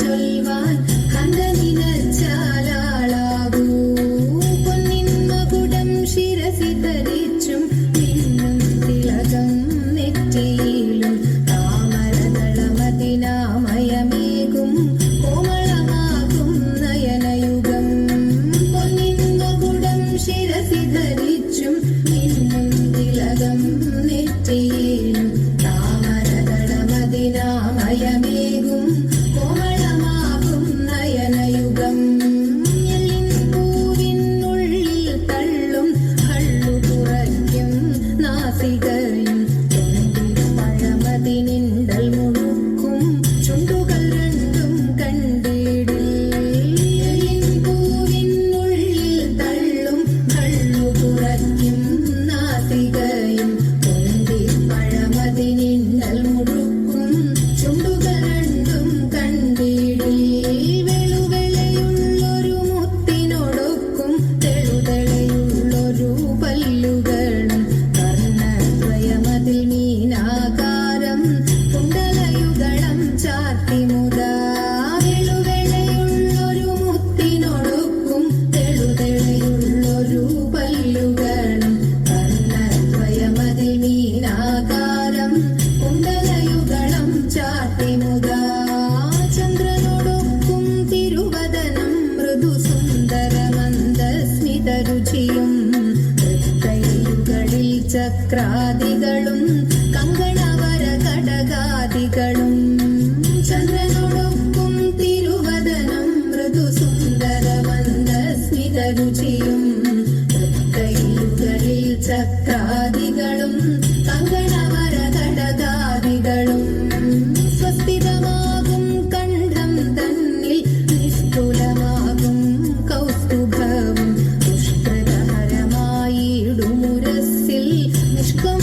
taliban പാതികളും ചന്ദ്രനോടൊപ്പം തിരുവദനം മൃദു സുന്ദര മന്ദസ്മിത രുചിയും കൈകളിൽ ചക്രാദികളും കങ്കണവരതടതാദികളും സ്വസ്ഥിതമാകും കണ്ഠം തന്നിൽ നിഷ്ഠുലമാകും കൗസ്തുഭവും പുഷ്കരഹരമായിടുമുരസിൽ നിഷ്കം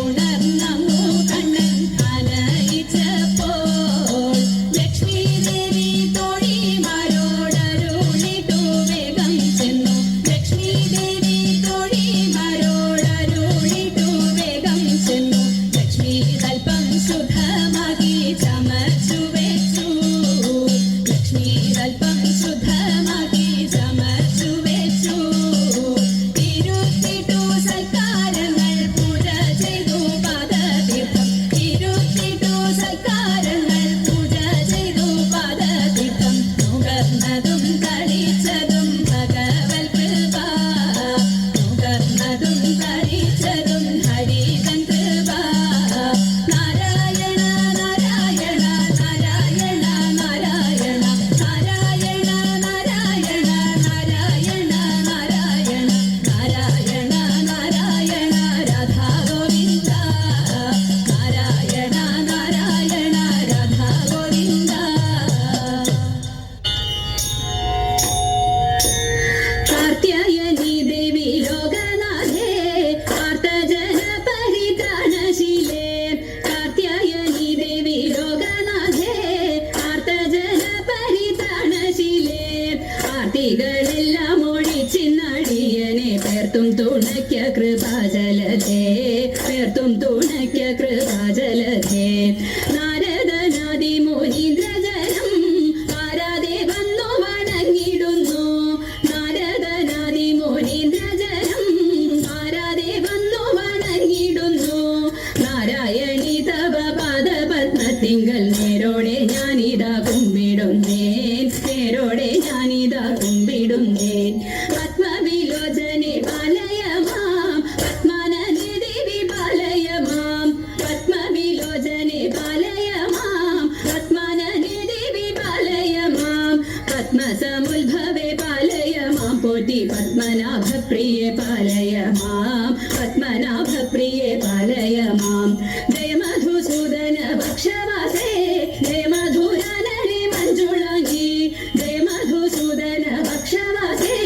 പത്മസമുദ്ഭവേ പാലയമാം പോറ്റി പത്മനാഭപ്രിയെ പാലയമാം പത്മനാഭപ്രിയെ പാലയമാം ജയ മധുസൂദന ഭക്ഷവാസേ ജയ മധുരനടി മഞ്ജുളങ്ങി ജയ മധുസൂദന ഭക്ഷവാസേ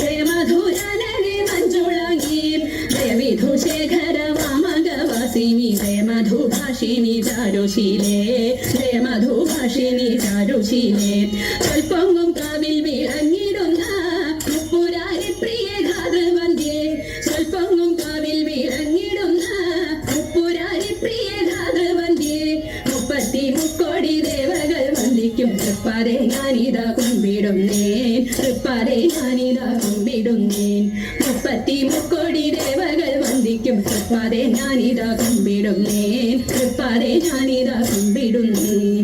ജയ മധുരനടി മഞ്ജുളങ്ങി ജയ വിധുശേഖര വാമകവാസിനി ജയ മധുഭാഷിണി ചാരുശീലേ ജയ മധുഭാഷിണി ചാരുശീലേ. സ്വൽപ്പൊങ്ങും കാവിൽ വിളങ്ങിടുന്ന മുപ്പുരാരി പ്രിയ ഘാതവന്ധ്യേ സ്വൽപ്പൊങ്ങും കാവിൽ വിളങ്ങിടുന്ന മുപ്പുരാരി പ്രിയ ഘാതവന്ധ്യേ മുപ്പത്തി മുക്കോടി ദേവകൾ വന്ദിക്കും തൃപ്പാതെ ഞാനിതാ കുമ്പിടുന്നേൻ തൃപ്പാതെ ഞാനിതാ കുമ്പിടുന്നേൻ. മുപ്പത്തി മുക്കോടി കൃപ്പാതെ ഞാനിതാ കമ്പിടുന്നേൻ കൃപ്പാതെ ഞാനിതാ കമ്പിടുന്നേൻ